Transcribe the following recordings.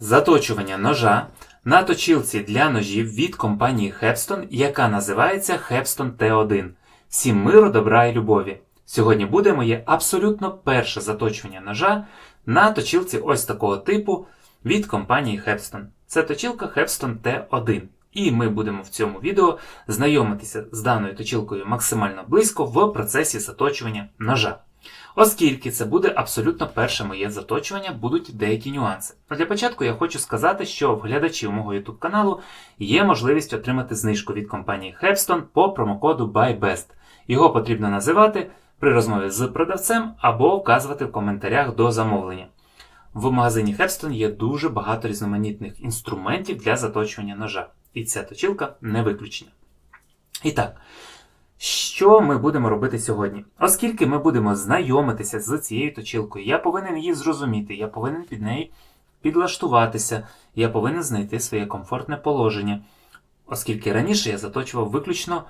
заточування ножа на точилці для ножів від компанії Hepston, яка називається Hepston T1. Всім миру, добра і любові. Сьогодні буде моє абсолютно перше заточування ножа на точилці ось такого типу від компанії Hepston. Це точилка Hepston T1. І ми будемо в цьому відео знайомитися з даною точилкою максимально близько в процесі заточування ножа. Оскільки це буде абсолютно перше моє заточування, будуть деякі нюанси. Но для початку я хочу сказати, що в глядачів мого YouTube каналу є можливість отримати знижку від компанії Hepston по промокоду BuyBest. Його потрібно називати при розмові з продавцем або вказувати в коментарях до замовлення. В магазині Hepston є дуже багато різноманітних інструментів для заточування ножа, і ця точилка не виключення. І так, що ми будемо робити сьогодні? Оскільки ми будемо знайомитися з цією точилкою, я повинен її зрозуміти, я повинен під неї підлаштуватися, я повинен знайти своє комфортне положення. Оскільки раніше я заточував виключно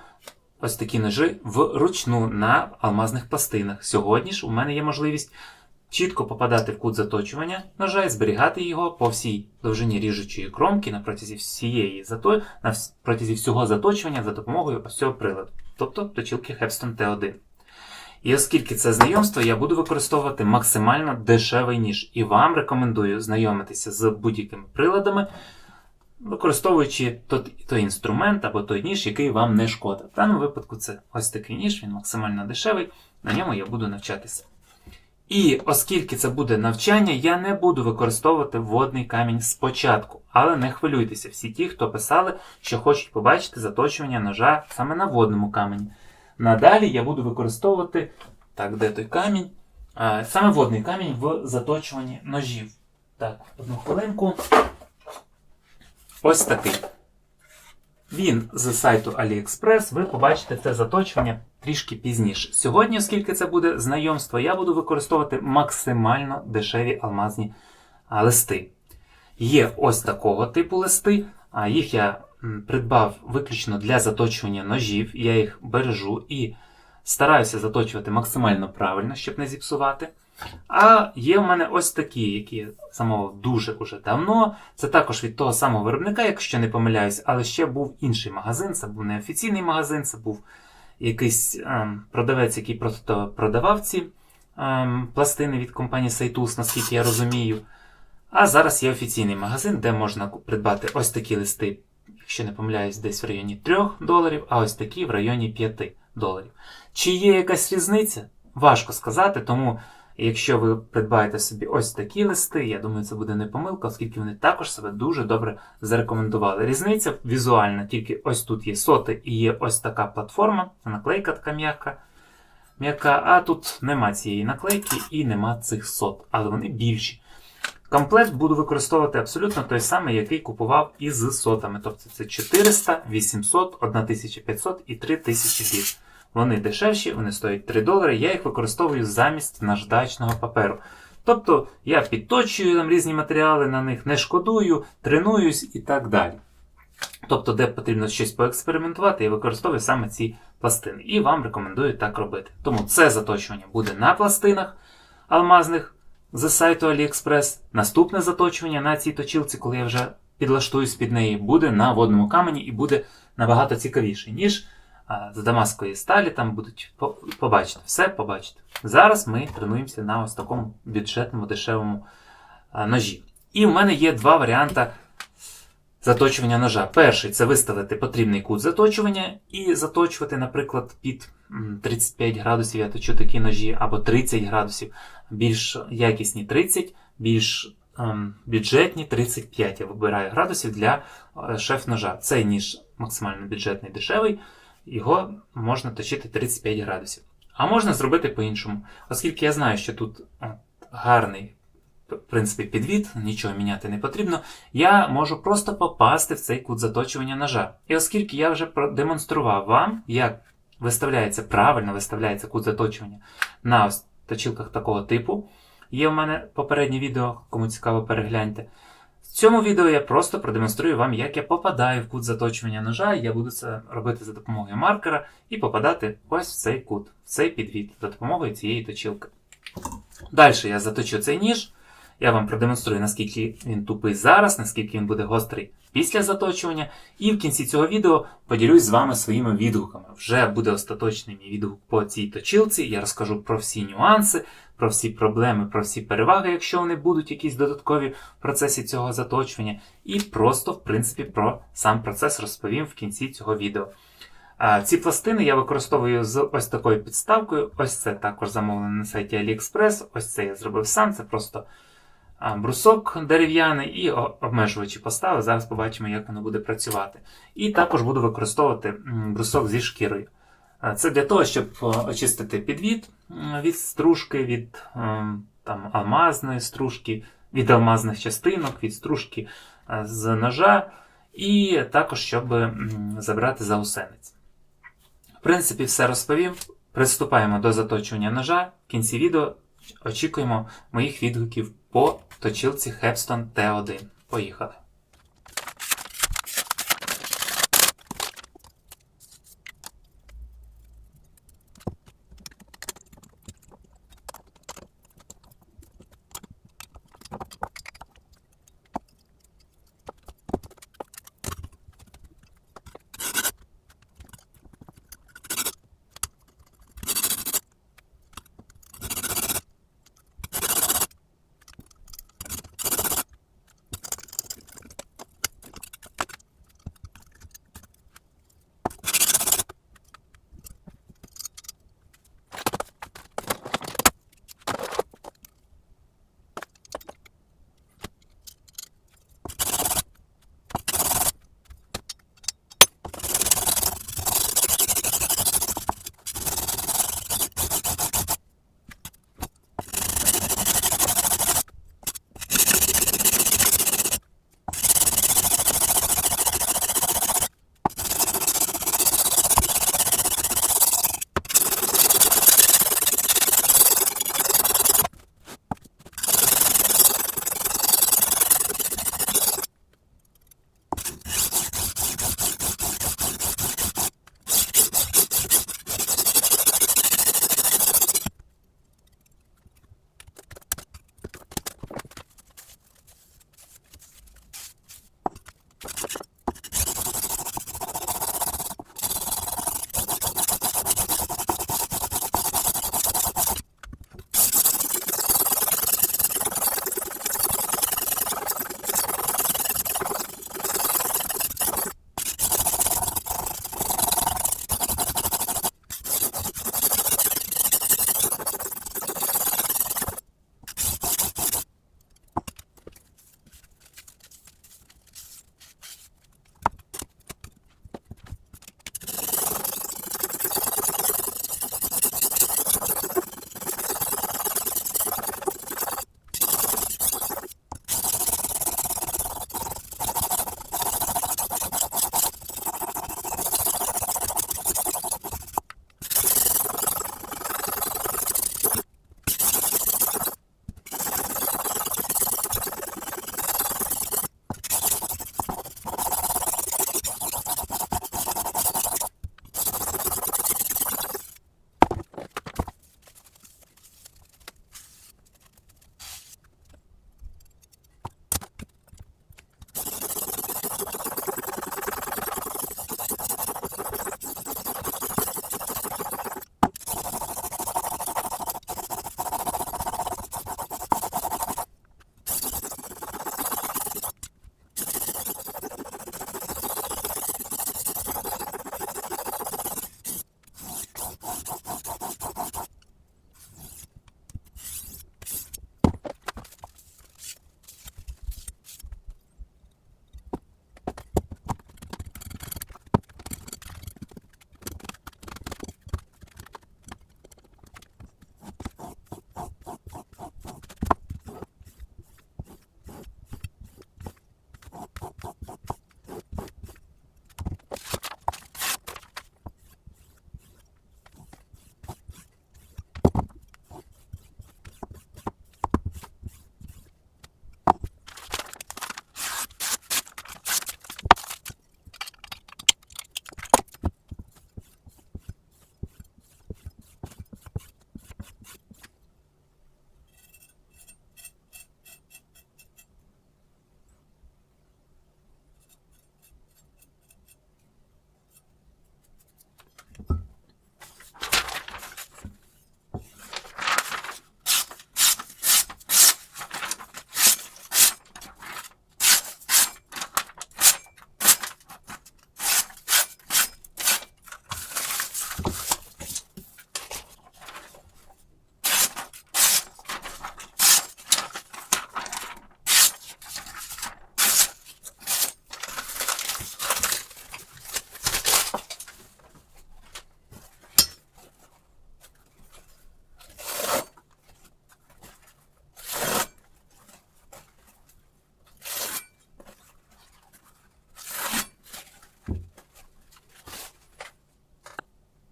ось такі ножи вручну на алмазних пластинах. Сьогодні ж у мене є можливість чітко попадати в кут заточування ножа і зберігати його по всій довжині ріжучої кромки на протязі всієї зато... на протязі всього заточування за допомогою ось цього приладу, тобто точилки Hepston T1. І оскільки це знайомство, я буду використовувати максимально дешевий ніж, і вам рекомендую знайомитися з будь-якими приладами, використовуючи той, той інструмент або той ніж, який вам не шкода. В даному випадку це ось такий ніж, він максимально дешевий, на ньому я буду навчатися. І оскільки це буде навчання, я не буду використовувати водний камінь спочатку. Але не хвилюйтеся, всі ті, хто писали, що хочуть побачити заточування ножа саме на водному камені. Надалі я буду використовувати, так, де той камінь? Саме водний камінь в заточуванні ножів. Так, одну хвилинку. Ось такий. Він з сайту AliExpress, ви побачите це заточування трішки пізніше. Сьогодні, оскільки це буде знайомство, я буду використовувати максимально дешеві алмазні листи. Є ось такого типу листи, а їх я придбав виключно для заточування ножів. Я їх бережу і стараюся заточувати максимально правильно, щоб не зіпсувати. А є в мене ось такі, які замовив дуже уже давно. Це також від того самого виробника, якщо не помиляюсь, але ще був інший магазин. Це був не офіційний магазин, це був якийсь ем, продавець, який просто продавав ці ем, пластини від компанії Saitus, наскільки я розумію. А зараз є офіційний магазин, де можна придбати ось такі листи, якщо не помиляюсь, десь в районі 3 доларів, а ось такі в районі 5 доларів. Чи є якась різниця? Важко сказати, тому. Якщо ви придбаєте собі ось такі листи, я думаю, це буде не помилка, оскільки вони також себе дуже добре зарекомендували. Різниця візуальна, тільки ось тут є соти і є ось така платформа, наклейка така м'яка, м'яка, а тут нема цієї наклейки і нема цих сот, але вони більші. Комплект буду використовувати абсолютно той самий, який купував із сотами. Тобто це 400, 800, 1500 і 3000 біт. Вони дешевші, вони стоять 3 долари, я їх використовую замість наждачного паперу. Тобто я підточую там різні матеріали на них, не шкодую, тренуюсь і так далі. Тобто, де потрібно щось поекспериментувати, я використовую саме ці пластини. І вам рекомендую так робити. Тому це заточування буде на пластинах алмазних з сайту AliExpress. Наступне заточування на цій точилці, коли я вже підлаштуюсь під неї, буде на водному камені і буде набагато цікавіше, ніж з дамаської сталі, там будуть побачити, все побачите. Зараз ми тренуємося на ось такому бюджетному дешевому ножі. І в мене є два варіанти заточування ножа. Перший це виставити потрібний кут заточування і заточувати, наприклад, під 35 градусів, я точу такі ножі, або 30 градусів, більш якісні 30, більш ем, бюджетні 35. Я вибираю градусів для шеф-ножа. Цей ніж максимально бюджетний дешевий його можна точити 35 градусів. А можна зробити по-іншому. Оскільки я знаю, що тут гарний в принципі, підвід, нічого міняти не потрібно, я можу просто попасти в цей кут заточування ножа. І оскільки я вже продемонстрував вам, як виставляється правильно виставляється кут заточування на ось точилках такого типу, є в мене попереднє відео, кому цікаво, перегляньте. В цьому відео я просто продемонструю вам, як я попадаю в кут заточування ножа, я буду це робити за допомогою маркера і попадати ось в цей кут, в цей підвід, за допомогою цієї точилки. Далі я заточу цей ніж Я вам продемонструю, наскільки він тупий зараз, наскільки він буде гострий після заточування. І в кінці цього відео поділюсь з вами своїми відгуками. Вже буде остаточний мій відгук по цій точилці. Я розкажу про всі нюанси, про всі проблеми, про всі переваги, якщо вони будуть якісь додаткові в процесі цього заточування. І просто, в принципі, про сам процес розповім в кінці цього відео. Ці пластини я використовую з ось такою підставкою. Ось це також замовлено на сайті AliExpress. Ось це я зробив сам. Це просто брусок дерев'яний і обмежувачі поставив. Зараз побачимо, як воно буде працювати. І також буду використовувати брусок зі шкірою. Це для того, щоб очистити підвід від стружки, від ем, там, алмазної стружки, від алмазних частинок, від стружки е, з ножа, і також, щоб забрати заусенець. В принципі, все розповів. Приступаємо до заточування ножа. В кінці відео очікуємо моїх відгуків по точилці Hepston T1. Поїхали.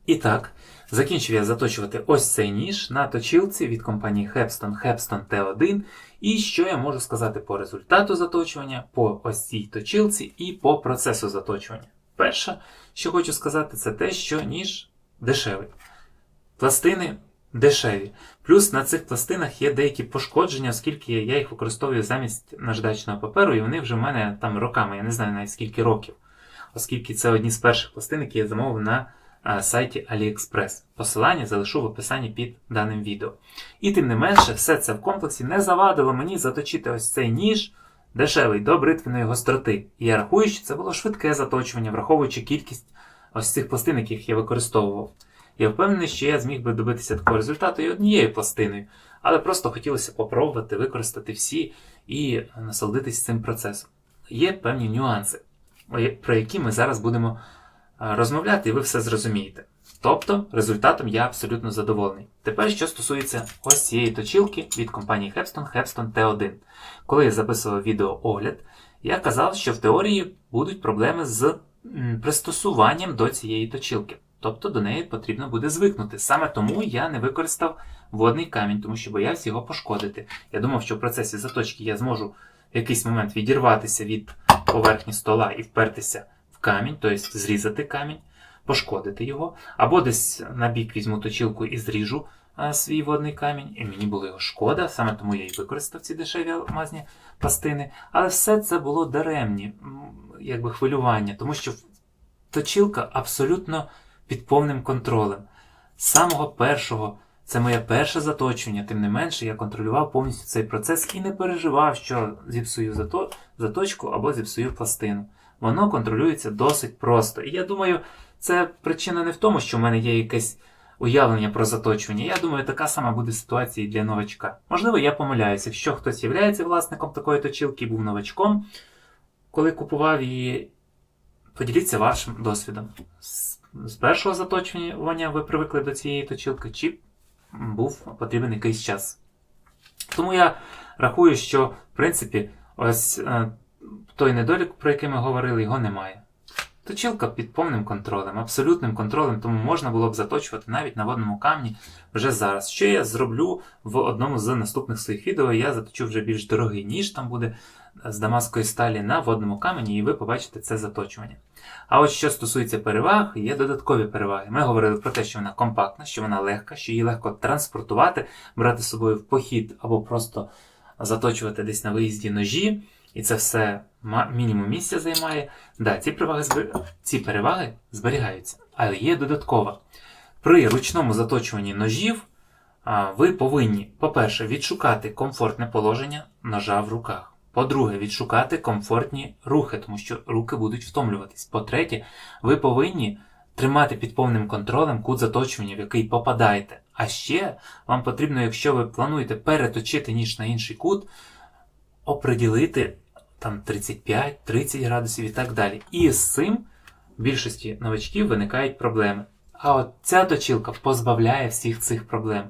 І так, закінчив я заточувати ось цей ніж на точилці від компанії Hepston Hepston T1. І що я можу сказати по результату заточування, по ось цій точилці і по процесу заточування. Перше, що хочу сказати, це те, що ніж дешевий. Пластини дешеві. Плюс на цих пластинах є деякі пошкодження, оскільки я їх використовую замість наждачного паперу, і вони вже в мене там роками, я не знаю навіть скільки років. Оскільки це одні з перших пластин, які я замовив на сайті AliExpress. Посилання залишу в описанні під даним відео. І тим не менше, все це в комплексі не завадило мені заточити ось цей ніж дешевий до бритвеної гостроти. І я рахую, що це було швидке заточування, враховуючи кількість ось цих пластин, яких я використовував. Я впевнений, що я зміг би добитися такого результату і однією пластиною, але просто хотілося попробувати використати всі і насолодитись цим процесом. Є певні нюанси, про які ми зараз будемо розмовляти, і ви все зрозумієте. Тобто, результатом я абсолютно задоволений. Тепер, що стосується ось цієї точилки від компанії Hepston, Hepston T1. Коли я записував відеоогляд, я казав, що в теорії будуть проблеми з пристосуванням до цієї точилки. Тобто до неї потрібно буде звикнути. Саме тому я не використав водний камінь, тому що боявся його пошкодити. Я думав, що в процесі заточки я зможу в якийсь момент відірватися від поверхні стола і впертися камінь, тобто зрізати камінь, пошкодити його, або десь на бік візьму точилку і зріжу свій водний камінь, і мені було його шкода, саме тому я і використав ці дешеві алмазні пластини. Але все це було даремні, якби хвилювання, тому що точилка абсолютно під повним контролем. З самого першого, це моє перше заточення, тим не менше, я контролював повністю цей процес і не переживав, що зіпсую заточку або зіпсую пластину. Воно контролюється досить просто. І я думаю, це причина не в тому, що в мене є якесь уявлення про заточування. Я думаю, така сама буде ситуація і для новачка. Можливо, я помиляюся, якщо хтось є власником такої точилки і був новачком, коли купував її, поділіться вашим досвідом з першого заточування ви привикли до цієї точилки, чи був потрібен якийсь час. Тому я рахую, що, в принципі, ось е, той недолік, про який ми говорили, його немає. Точилка під повним контролем, абсолютним контролем, тому можна було б заточувати навіть на водному камні вже зараз. Що я зроблю в одному з наступних своїх відео, я заточу вже більш дорогий ніж там буде з дамаської сталі на водному камені, і ви побачите це заточування. А от що стосується переваг, є додаткові переваги. Ми говорили про те, що вона компактна, що вона легка, що її легко транспортувати, брати з собою в похід або просто заточувати десь на виїзді ножі. І це все мінімум місця займає. Да, ці переваги, ці переваги зберігаються. Але є додаткова. При ручному заточуванні ножів ви повинні, по-перше, відшукати комфортне положення ножа в руках. По-друге, відшукати комфортні рухи, тому що руки будуть втомлюватись. По-третє, ви повинні тримати під повним контролем кут заточування, в який попадаєте. А ще вам потрібно, якщо ви плануєте переточити ніж на інший кут, оприділити там 35-30 градусів і так далі. І з цим в більшості новачків виникають проблеми. А от ця точилка позбавляє всіх цих проблем.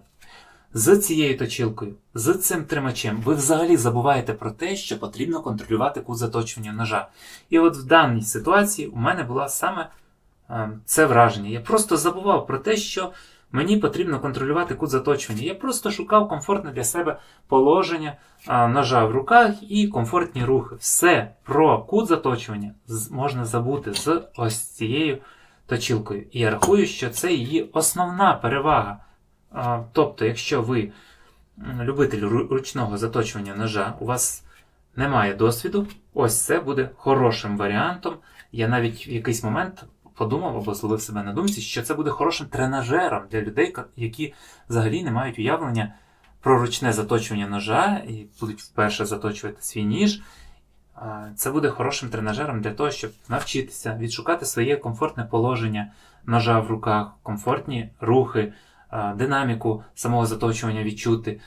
З цією точилкою, з цим тримачем, ви взагалі забуваєте про те, що потрібно контролювати кут заточування ножа. І от в даній ситуації у мене було саме е, це враження. Я просто забував про те, що мені потрібно контролювати кут заточування. Я просто шукав комфортне для себе положення ножа в руках і комфортні рухи. Все про кут заточування можна забути з ось цією точилкою. І я рахую, що це її основна перевага. Тобто, якщо ви любитель ручного заточування ножа, у вас немає досвіду, ось це буде хорошим варіантом. Я навіть в якийсь момент подумав або зловив себе на думці, що це буде хорошим тренажером для людей, які взагалі не мають уявлення про ручне заточування ножа і будуть вперше заточувати свій ніж. Це буде хорошим тренажером для того, щоб навчитися відшукати своє комфортне положення ножа в руках, комфортні рухи динаміку самого заточування відчути,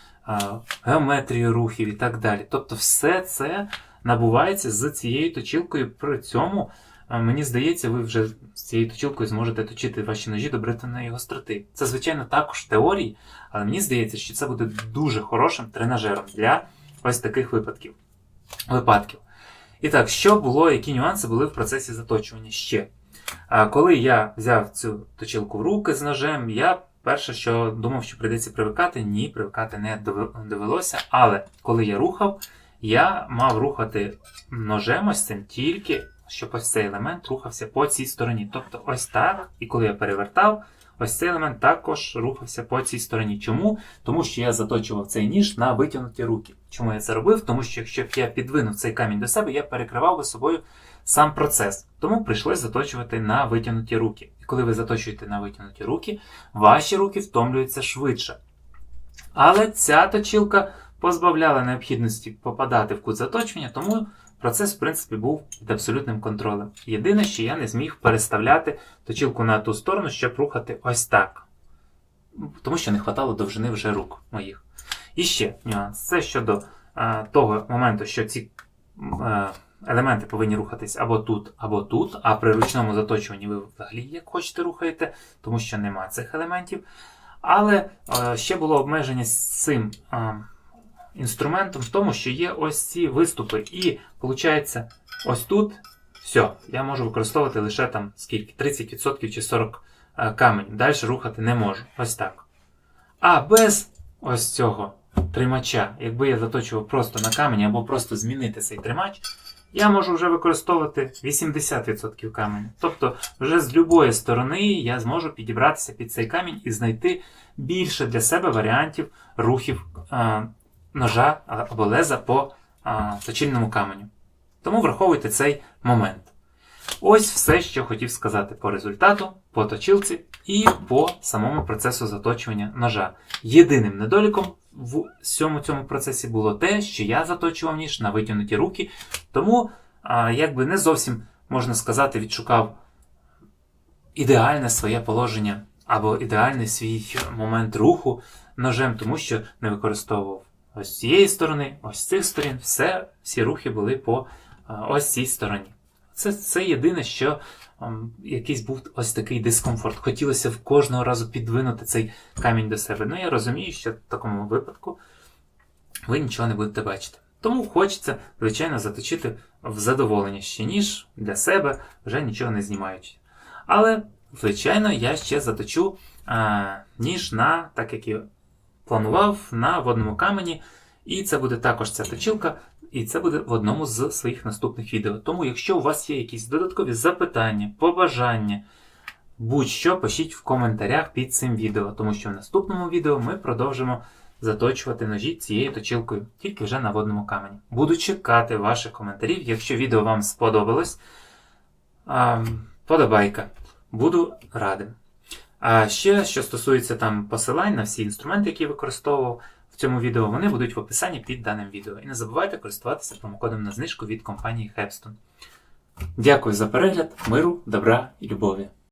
геометрію рухів і так далі. Тобто, все це набувається з цією точилкою. При цьому, мені здається, ви вже з цією точилкою зможете точити ваші ножі до британої гостроти. Це, звичайно, також теорії, але мені здається, що це буде дуже хорошим тренажером для ось таких випадків. випадків. І так, що було, які нюанси були в процесі заточування ще? Коли я взяв цю точилку в руки з ножем, я перше, що думав, що прийдеться привикати, ні, привикати не довелося. Але коли я рухав, я мав рухати ножем ось цим тільки, щоб ось цей елемент рухався по цій стороні. Тобто ось так, і коли я перевертав, ось цей елемент також рухався по цій стороні. Чому? Тому що я заточував цей ніж на витягнуті руки. Чому я це робив? Тому що якщо б я підвинув цей камінь до себе, я перекривав би собою сам процес. Тому прийшлось заточувати на витягнуті руки. І коли ви заточуєте на витягнуті руки, ваші руки втомлюються швидше. Але ця точилка позбавляла необхідності попадати в кут заточування, тому процес, в принципі, був під абсолютним контролем. Єдине, що я не зміг переставляти точилку на ту сторону, щоб рухати ось так. Тому що не вистачало довжини вже рук моїх. І ще нюанс. Це щодо е, того моменту, що ці е, елементи повинні рухатись або тут, або тут, а при ручному заточуванні ви взагалі як хочете рухаєте, тому що нема цих елементів. Але е, ще було обмеження з цим е, інструментом в тому, що є ось ці виступи. І виходить, ось тут все, я можу використовувати лише там скільки? 30% чи 40% е. Далі рухати не можу. Ось так. А без ось цього тримача, якби я заточував просто на камені або просто змінити цей тримач, я можу вже використовувати 80% каменю. Тобто, вже з будь-якої сторони я зможу підібратися під цей камінь і знайти більше для себе варіантів рухів е, ножа або леза по е, точильному каменю. Тому враховуйте цей момент. Ось все, що хотів сказати по результату, по точилці і по самому процесу заточування ножа. Єдиним недоліком в всьому цьому процесі було те, що я заточував ніж на витягнуті руки, тому а, якби не зовсім, можна сказати, відшукав ідеальне своє положення або ідеальний свій момент руху ножем, тому що не використовував ось цієї сторони, ось цих сторін, все, всі рухи були по ось цій стороні. Це, це єдине, що ем, якийсь був ось такий дискомфорт. Хотілося в кожного разу підвинути цей камінь до себе. Ну, я розумію, що в такому випадку ви нічого не будете бачити. Тому хочеться, звичайно, заточити в задоволення ще ніж для себе, вже нічого не знімаючи. Але, звичайно, я ще заточу а, ніж на, так як і планував, на водному камені. І це буде також ця точилка, і це буде в одному з своїх наступних відео. Тому, якщо у вас є якісь додаткові запитання, побажання, будь-що пишіть в коментарях під цим відео, тому що в наступному відео ми продовжимо заточувати ножі цією точилкою, тільки вже на водному камені. Буду чекати ваших коментарів. Якщо відео вам сподобалось, подобайка. Буду радим. А ще, що стосується там посилань на всі інструменти, які я використовував в цьому відео, вони будуть в описанні під даним відео. І не забувайте користуватися промокодом на знижку від компанії Хепстон. Дякую за перегляд, миру, добра і любові!